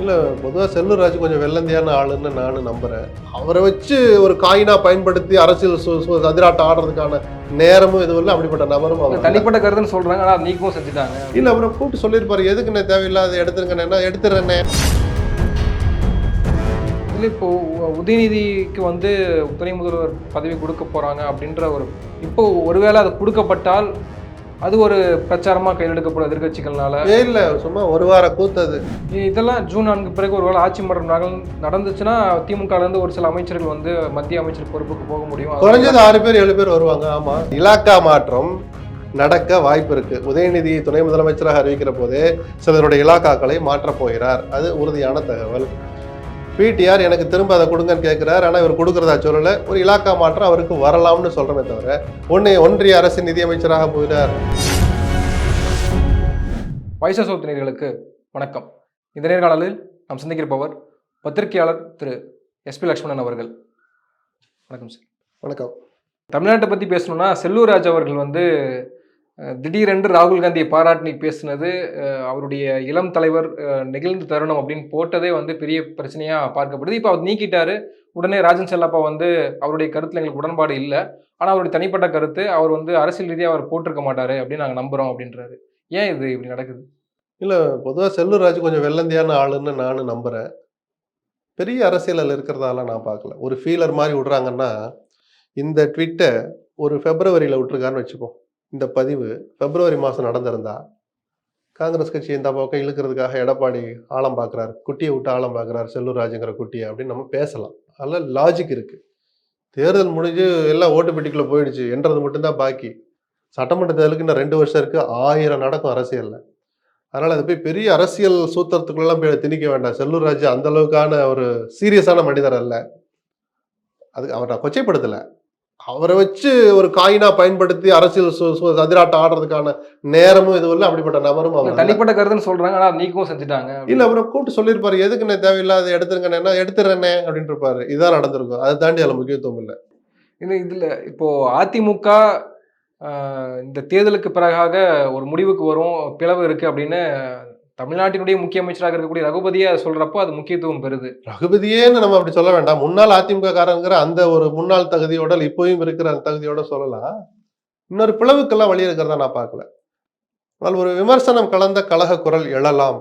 இல்லை பொதுவாக செல்லூர்ராஜ் கொஞ்சம் வெள்ளந்தியான ஆளுன்னு நானும் நம்புறேன். அவரை வச்சு ஒரு காயினா பயன்படுத்தி அரசியல் சு- சு- அதிராட்டம் ஆடுறதுக்கான நேரமும் இதுவும் இல்லை அப்படிப்பட்ட நபரும் அவர். இல்ல. தனிப்பட்ட கருத்துன்னு சொல்றாங்க ஆனா நீக்கவும் செஞ்சுட்டாங்க. இல்ல அவரை கூப்பிட்டு சொல்லியிருப்பாரு எதுக்குண்ணே தேவையில்லாத எடுத்துருங்கண்ணே எடுத்துறேன்னே இல்ல இப்போ உதயநிதிக்கு வந்து துணை முதல்வர் பதவி கொடுக்க போறாங்க அப்படின்ற ஒரு இப்போ ஒருவேளை அது கொடுக்கப்பட்டால் அது ஒரு பிரச்சாரமா கையில் எடுக்கப்படும் எதிர்கட்சிகள்னால இல்ல சும்மா ஒரு வார கூத்தது. இதெல்லாம் ஜூன் நான்கு பிறகு ஒருவேளை ஆட்சி மாற்றம் நகல்- நடந்துச்சுன்னா திமுக ல இருந்து ஒரு சில அமைச்சர்கள் வந்து மத்திய அமைச்சர் பொறுப்புக்கு போக முடியும். குறைஞ்சது ஆறு பேர் ஏழு பேர் வருவாங்க ஆமா. இலாக்கா மாற்றம் நடக்க வாய்ப்பு இருக்கு. உதயநிதி துணை முதலமைச்சராக அறிவிக்கிற போதே சிலருடைய இலாக்காக்களை மாற்றப் போகிறார். அது உறுதியான தகவல். பிடிஆர் எனக்கு திரும்ப அதை கொடுங்கன்னு கேட்கிறார். ஆனா இவர் கொடுக்கறதா சொல்லல. ஒரு இலாக்கா மாற்றம் அவருக்கு வரலாம்னு சொல்றமே தவிர ஒன்னு ஒன்றிய அரசு நிதியமைச்சராக போகிறார் வைச சோத்தினர்களுக்கு வணக்கம். இந்த நேர்காணலில் நாம் சந்திக்கிறப்பவர் பத்திரிகையாளர் திரு எஸ்பி லட்சுமணன் அவர்கள். வணக்கம் சார். வணக்கம். தமிழ்நாட்டை பற்றி பேசணும்னா செல்லூர்ராஜ் அவர்கள் வந்து திடீரென்று ராகுல் காந்தியை பாராட்டி பேசினது அவருடைய இளம் தலைவர் நெகிழ்ந்து நெகிழ்ந்த தருணம் அப்படின்னு போட்டதே வந்து பெரிய பிரச்சனையாக பார்க்கப்படுது. இப்போ அவர் நீக்கிட்டாரு. உடனே ராஜன் செல்லப்பா வந்து அவருடைய கருத்தில் எங்களுக்கு உடன்பாடு இல்லை. ஆனால் அவருடைய தனிப்பட்ட கருத்து அவர் வந்து அரசியல் ரீதியாக அவர் போட்டிருக்க மாட்டாரு அப்படின்னு நாங்கள் நம்புகிறோம் அப்படின்றாரு. ஏன் இது இப்படி நடக்குது? இல்லை பொதுவாக செல்லூர் ராஜ் கொஞ்சம் வெள்ளந்தியான ஆளுன்னு நானும் நம்புகிறேன் பெரிய அரசியலில் இருக்கிறதால நான் பார்க்கல. ஒரு ஃபீலர் மாதிரி விடுறாங்கன்னா இந்த ட்விட்டை ஒரு ஃபெப்ரவரியில் விட்டுருக்கான்னு வச்சுப்போம். இந்த பதிவு பிப்ரவரி மாதம் நடந்திருந்தா காங்கிரஸ் கட்சி இந்த பக்கம் இழுக்கிறதுக்காக எடப்பாடி ஆழம் பார்க்குறாரு குட்டியை விட்டு ஆழம் பார்க்குறாரு செல்லூராஜுங்கிற குட்டியை அப்படின்னு நம்ம பேசலாம். அதில் லாஜிக் இருக்குது தேர்தல் முடிஞ்சு எல்லாம் ஓட்டு பெட்டிக்குள்ளே போயிடுச்சு. என்றது மட்டும்தான் பாக்கி. சட்டமன்ற தேர்தலுக்கு இன்னும் ரெண்டு வருஷம் இருக்கு. ஆயிரம் நடக்கும் அரசியலில். அதனால் அது போய் பெரிய அரசியல் சூத்திரத்துக்குள்ளெல்லாம் போய் திணிக்க வேண்டாம். செல்லூர் ராஜு அந்த அளவுக்கான ஒரு சீரியஸான மனிதர் அல்ல. அது அவர் நான் அவரை வச்சு ஒரு காயினா பயன்படுத்தி அரசியல் சு- சு- அதிராட்டம் ஆடுறதுக்கான நேரமும் இதுவும் இல்லை. அப்படிப்பட்ட நபரும் அவர் இல்ல. தனிப்பட்ட கருத்துன்னு சொல்றாங்க. ஆனால் நீக்கவும் செஞ்சுட்டாங்க. இல்ல அவரை கூப்பிட்டு சொல்லியிருப்பாரு. எதுக்குண்ணே தேவையில்லாத எடுத்துருங்கண்ணே? எடுத்துறேனே அப்படின்னு இருப்பாரு. இதான் நடந்திருக்கும் அதை தாண்டி அதுல முக்கியத்துவம் இல்லை. இது இதுல இப்போ அதிமுக இந்த தேர்தலுக்கு பிறகாக ஒரு முடிவுக்கு வரும் பிளவு இருக்கு அப்படின்னு தமிழ்நாட்டினுடைய முக்கிய அமைச்சராக இருக்கக்கூடிய ரகுபதியே சொல்றப்போ அது முக்கியத்துவம் பெறுது. ரகுபதியேன்னு நம்ம அப்படி சொல்ல வேண்டாம். முன்னாள் அதிமுக காரங்கிற அந்த ஒரு முன்னாள் தகுதியோட இப்பவும் இருக்கிற அந்த தகுதியோட சொல்லலாம் இன்னொரு பிளவுக்கெல்லாம் வழி இருக்கிறதா நான் பார்க்கல. ஆனால் ஒரு விமர்சனம் கலந்த கழக குரல் எழலாம்.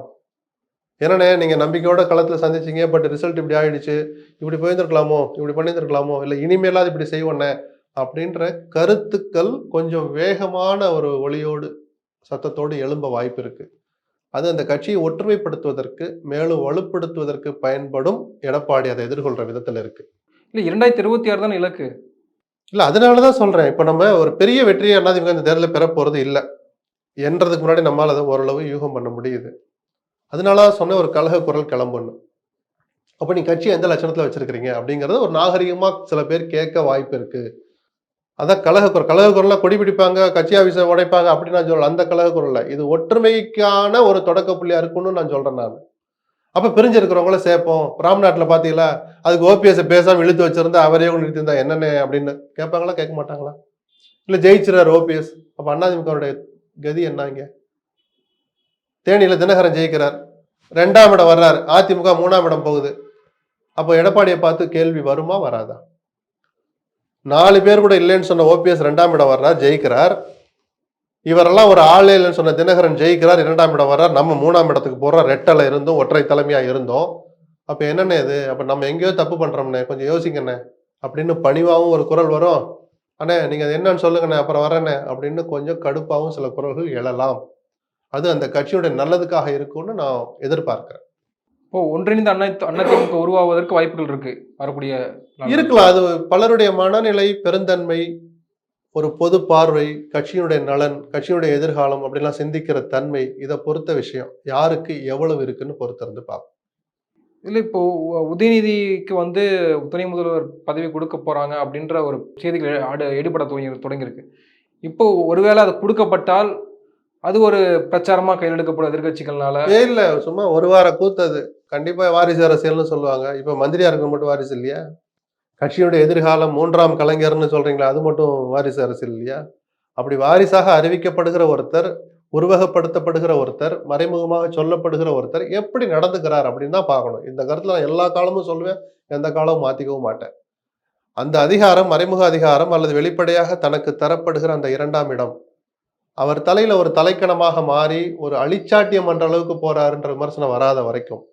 என்னண்ணே நீங்கள் நம்பிக்கையோட களத்தில் சந்திச்சீங்க பட் ரிசல்ட் இப்படி ஆயிடுச்சு. இப்படி போயிருந்துருக்கலாமோ? இப்படி பண்ணியிருந்துருக்கலாமோ? இல்லை இனிமேலாவது இப்படி செய்வோண்ணே? அப்படின்ற கருத்துக்கள் கொஞ்சம் வேகமான ஒரு ஒளியோடு சத்தத்தோடு எழும்ப வாய்ப்பு இருக்குது அது அந்த கட்சியை ஒற்றுமைப்படுத்துவதற்கு மேலும் வலுப்படுத்துவதற்கு பயன்படும் எடப்பாடி அதை எதிர்கொள்ற விதத்துல இருக்கு. இல்ல இரண்டாயிரத்தி இருபத்தி ஆறு தான் இலக்கு? இல்ல அதனாலதான் சொல்றேன். இப்ப நம்ம ஒரு பெரிய வெற்றியை அதிமுக இந்த தேர்தலில் பெற போறது இல்லை. என்றதுக்கு முன்னாடி நம்மால் அதை ஓரளவு யூகம் பண்ண முடியுது. அதனால தான் சொன்ன ஒரு கழக குரல் கிளம்பணும் அப்ப நீ கட்சி எந்த லட்சணத்துல வச்சிருக்கிறீங்க? அப்படிங்கறது ஒரு நாகரிகமா சில பேர் கேட்க வாய்ப்பு இருக்கு. அதான் கழக குரல் கழக கொடி பிடிப்பாங்க கட்சி ஆஃபீஸை உடைப்பாங்க அப்படின்னு நான் சொல்லல. அந்த கழக குரல்ல. இது ஒற்றுமைக்கான ஒரு தொடக்க புள்ளியா இருக்கும்னு நான் சொல்றேன் நான். அப்ப பிரிஞ்சிருக்கிறவங்கள சேர்ப்போம். ராம்நாட்டில் பாத்தீங்களா? அதுக்கு ஓபிஎஸ் பேசாம இழுத்து வச்சிருந்தா அவரே கொண்டு நிறுத்திருந்தா என்னென்ன அப்படின்னு கேட்பாங்களா? கேட்க மாட்டாங்களா? இல்லை ஜெயிச்சிடறாரு ஓபிஎஸ். அப்ப அண்ணாதிமுகவுடைய கதி என்னங்க தேனியில தினகரன் ஜெயிக்கிறார். ரெண்டாம் இடம் வர்றாரு. அதிமுக மூணாம் இடம் போகுது. அப்போ எடப்பாடியை பார்த்து கேள்வி வருமா வராதா? நாலு பேர் கூட இல்லைன்னு சொன்ன ஓபிஎஸ் ரெண்டாம் இடம் வர்றார் ஜெயிக்கிறார். இவரெல்லாம் ஒரு ஆளே இல்லைன்னு சொன்ன தினகரன் ஜெயிக்கிறார் இரண்டாம் இடம் வர்றார். நம்ம மூணாம் இடத்துக்கு போகிறோம் ரெட்டலை இருந்தோம் ஒற்றை தலைமையாக இருந்தோம். அப்போ என்னண்ணே இது? அப்போ நம்ம எங்கேயோ தப்பு பண்ணுறோம்ண்ணே கொஞ்சம் யோசிங்கண்ணே. அப்படின்னு பணிவாகவும் ஒரு குரல் வரும். அண்ணே நீங்கள் அது என்னன்னு சொல்லுங்கண்ணே அப்புறம் வரேண்ணே அப்படின்னு கொஞ்சம் கடுப்பாகவும் சில குரல்கள் எழலாம். அது அந்த கட்சியுடைய நல்லதுக்காக இருக்கும்னு நான் எதிர்பார்க்குறேன். இப்போ ஒன்றிணைந்த அண்ணா அதிமுக உருவாவதற்கு வாய்ப்புகள் இருக்கு. வரக்கூடிய. இருக்கலாம். அது பலருடைய மனநிலை பெருந்தன்மை ஒரு பொது பார்வை கட்சியினுடைய நலன் கட்சியினுடைய எதிர்காலம் அப்படிலாம் சிந்திக்கிற தன்மை இதை பொறுத்த விஷயம். யாருக்கு எவ்வளவு இருக்குன்னு பொறுத்திருந்து பார்ப்போம். இல்ல இப்போ உதயநிதிக்கு வந்து துணை முதல்வர் பதவி கொடுக்க போறாங்க அப்படின்ற ஒரு செய்திகள் எடுபட தொடங்கி தொடங்கியிருக்கு. இப்போ ஒருவேளை அது கொடுக்கப்பட்டால் அது ஒரு பிரச்சாரமா கையில் எடுக்கப்படும் எதிர்கட்சிகள்னால ஏ இல்ல சும்மா ஒரு வார கூத்தது. கண்டிப்பா வாரிசு அரசியல்னு சொல்லுவாங்க. இப்ப மந்திரியா இருக்க மட்டும் வாரிசு இல்லையா? கட்சியுடைய எதிர்காலம் மூன்றாம் கலைஞர்னு சொல்றீங்களா? அது மட்டும் வாரிசு அரசியல் இல்லையா? அப்படி வாரிசாக அறிவிக்கப்படுகிற ஒருத்தர் உருவகப்படுத்தப்படுகிற ஒருத்தர் மறைமுகமாக சொல்லப்படுகிற ஒருத்தர் எப்படி நடந்துக்கிறார் அப்படின்னு தான் பார்க்கணும். இந்த கருத்துல நான் எல்லா காலமும் சொல்லுவேன் எந்த காலமும் மாத்திக்கவும் மாட்டேன். அந்த அதிகாரம் மறைமுக அதிகாரம் அல்லது வெளிப்படையாக தனக்கு தரப்படுகிற அந்த இரண்டாம் இடம். அவர் தலையில ஒரு தலைக்கணமாக மாறி ஒரு அழிச்சாட்டியம் என்ற அளவுக்கு போறாருன்ற விமர்சனம் வராத வரைக்கும்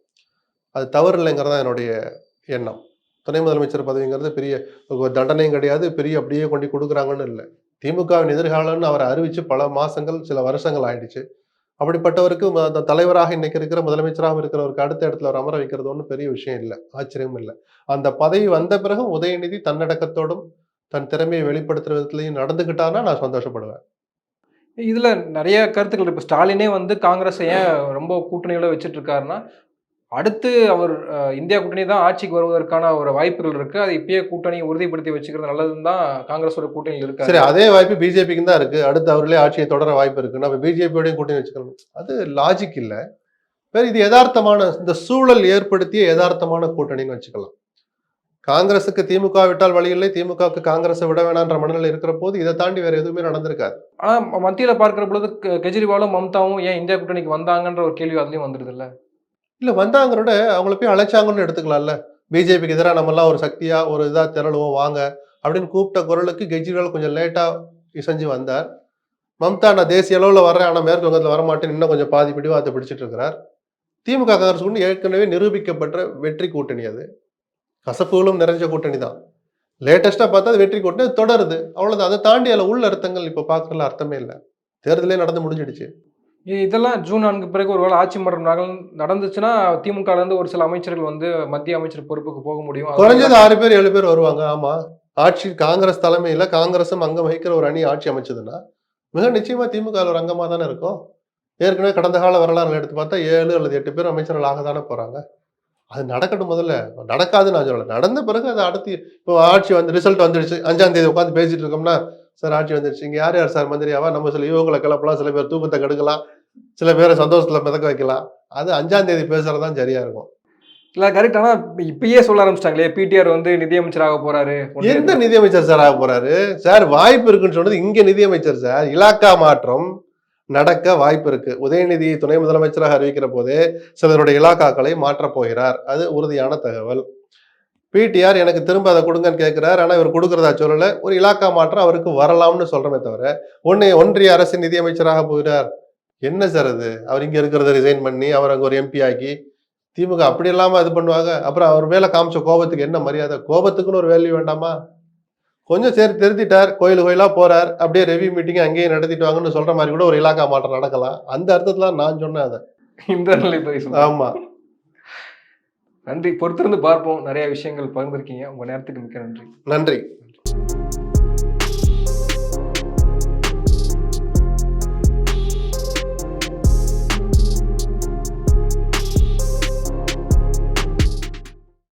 அது தவறு இல்லைங்கிறதா என்னுடைய எண்ணம். துணை முதலமைச்சர் பதவிங்கிறது பெரிய ஒரு தண்டனையும் கிடையாது பெரிய அப்படியே கொண்டு கொடுக்குறாங்கன்னு இல்லை. திமுகவின் எதிர்காலம்னு அவரை அறிவிச்சு பல மாசங்கள் சில வருஷங்கள் ஆயிடுச்சு. அப்படிப்பட்டவருக்கு ம- அந்த தலைவராக இன்னைக்கு இருக்கிற முதலமைச்சராக இருக்கிறவருக்கு அடுத்த இடத்துல அவர் அமர வைக்கிறது ஒன்றும் பெரிய விஷயம் இல்லை ஆச்சரியம் இல்லை. அந்த பதவி வந்த பிறகு உதயநிதி தன்னடக்கத்தோடும் தன் திறமையை வெளிப்படுத்துற விதத்துலையும் நடந்துக்கிட்டான்னா நான் சந்தோஷப்படுவேன். இதில் நிறைய கருத்துக்கள் இப்போ ஸ்டாலினே வந்து காங்கிரஸை ஏன் ரொம்ப கூட்டணியோட வச்சுட்டு இருக்காருன்னா அடுத்து அவர் இந்தியா கூட்டணி தான் ஆட்சிக்கு வருவதற்கான ஒரு வாய்ப்புகள் இருக்கு. அது இப்பயே கூட்டணி உறுதிப்படுத்தி வச்சுக்கிறது நல்லதுன்னு தான் காங்கிரஸோட கூட்டணியில் சரி அதே வாய்ப்பு பிஜேபிக்கு தான் இருக்கு. அடுத்து அவர்களே ஆட்சியை தொடர வாய்ப்பு இருக்கு நம்ம பிஜேபியோடய கூட்டணி வச்சுக்கணும். அது லாஜிக் இல்லை. வேற இது யதார்த்தமான இந்த சூழல் ஏற்படுத்திய யதார்த்தமான கூட்டணின்னு வச்சுக்கலாம். காங்கிரஸுக்கு திமுக விட்டால் வழி இல்லை. திமுகவுக்கு காங்கிரஸை விட வேணான்ற மனநிலை இருக்கிற போது இதை தாண்டி வேற எதுவுமே நடந்திருக்காது. ஆனா ம- மத்தியில பார்க்கிற பொழுது கெஜ்ரிவாலும் மம்தாவும் ஏன் இந்தியா கூட்டணிக்கு வந்தாங்கன்ற ஒரு கேள்வி அதுலயும் வந்துருது இல்ல இல்ல வந்தாங்கிறோட அவங்கள போய் அழைச்சாங்கன்னு எடுத்துக்கலாம்ல. பிஜேபிக்கு எதிராக நம்மலாம் ஒரு சக்தியா ஒரு இதா திரளுவோம் வாங்க. அப்படின்னு கூப்பிட்ட குரலுக்கு கெஜ்ரிவால் கொஞ்சம் லேட்டா இசைஞ்சு வந்தார். மம்தா நான் தேசிய அளவுல வர்றேன். ஆனா மேற்கு வங்கத்தில் வரமாட்டேன். இன்னும் கொஞ்சம் பாதி பிடிவாதத்தை பிடிச்சிட்டு இருக்கிறார். திமுக காங்கிரஸ் ஏற்கனவே நிரூபிக்கப்பட்ட வெற்றி கூட்டணி அது. கசப்புகளும் நிறைஞ்ச கூட்டணி தான். லேட்டஸ்டா பார்த்தா அது வெற்றி கூட்டணி தொடருது. அவ்வளவுதான். அதை தாண்டி அதில் உள்ள அர்த்தங்கள் இப்ப பார்க்கறதுல அர்த்தமே இல்லை. தேர்தலே நடந்து முடிஞ்சிடுச்சு. இதெல்லாம் ஜூன் நான்கு பிறகு ஒருவேளை ஆட்சி மாற்றம் நடந்துச்சுன்னா திமுக ல இருந்து ஒரு சில அமைச்சர்கள் வந்து மத்திய அமைச்சர் பொறுப்புக்கு போக முடியும். குறைஞ்சது ஆறு பேர் ஏழு பேர் வருவாங்க. ஆமா. ஆட்சி காங்கிரஸ் தலைமையில காங்கிரசும் அங்கம் வகிக்கிற ஒரு அணி ஆட்சி அமைச்சதுன்னா மிக நிச்சயமா திமுக ஒரு அங்கமா தானே இருக்கும். ஏற்கனவே கடந்த கால வரலாறு எடுத்து பார்த்தா ஏழு அல்லது எட்டு பேர் அமைச்சர்கள் ஆக தானே போறாங்க. அது நடக்கட்டும் முதல்ல. நடக்காதுன்னு நான் சொல்லல. நடந்த பிறகு அது அடுத்து இப்போ ஆட்சி வந்து ரிசல்ட் வந்துடுச்சு. அஞ்சாம் தேதி உட்காந்து பேசிட்டு இருக்கோம்னா சார் ஆட்சி வந்துடுச்சு. இங்க யார் யார் சார் மந்திரியாவா நம்ம சில யுவங்களை கிளப்பலாம் சில பேர் தூக்கத்தை கெடுக்கலாம் சில பேரை சந்தோஷத்துல மிதக்க வைக்கலாம். அது அஞ்சாம் தேதி பேசுறதுதான் சரியா இருக்கும். இல்ல கரெக்ட் ஆனா இப்பயே சொல்ல ஆரம்பிச்சிட்டாங்களே. பிடிஆர் வந்து நிதியமைச்சராக போறாரு. எந்த நிதியமைச்சர் சார் ஆக போறாரு? சார் வாய்ப்பு இருக்குன்னு சொன்னது இங்க நிதியமைச்சர் சார். இலாக்கா மாற்றம். நடக்க வாய்ப்பு இருக்கு. உதயநிதி துணை முதலமைச்சராக அறிவிக்கிற போதே சிலருடைய இலாக்காக்களை மாற்றப் போகிறார். அது உறுதியான தகவல். பிடிஆர் எனக்கு திரும்ப அதை கொடுங்கன்னு கேட்கிறார் ஆனால் இவர் கொடுக்குறதா சொல்லலை. ஒரு இலாக்கா மாற்றம் அவருக்கு வரலாம்னு சொல்கிறமே தவிர ஒன்னு ஒன்றிய அரசு நிதியமைச்சராக போகிறார் என்ன சார் அது? அவர் இங்கே இருக்கிறத ரிசைன் பண்ணி அவர் அங்கே ஒரு எம்பி ஆக்கி திமுக அப்படி இல்லாமல் இது பண்ணுவாங்க. அப்புறம் அவர் மேலே காமிச்ச கோபத்துக்கு என்ன மரியாதை? கோபத்துக்குன்னு ஒரு வேல்யூ வேண்டாமா? கொஞ்சம் சரி திருத்திட்டார் கோயில் கோயிலா போறார் அப்படியே ரெவி மீட்டிங் அங்கேயே நடத்திட்டு வாங்கன்னு சொல்ற மாதிரி கூட ஒரு இலாக்கா மாற்றம் நடக்கலாம். அந்த அர்த்தத்துல நான் சொன்னேன் அதை. இந்த நிலைப்பறி சொல்றேன் ஆமா. நன்றி. பொறுத்திருந்து பார்ப்போம். நிறைய விஷயங்கள் பகிர்ந்திருக்கீங்க. உங்க நேரத்துக்கு மிக்க நன்றி. நன்றி.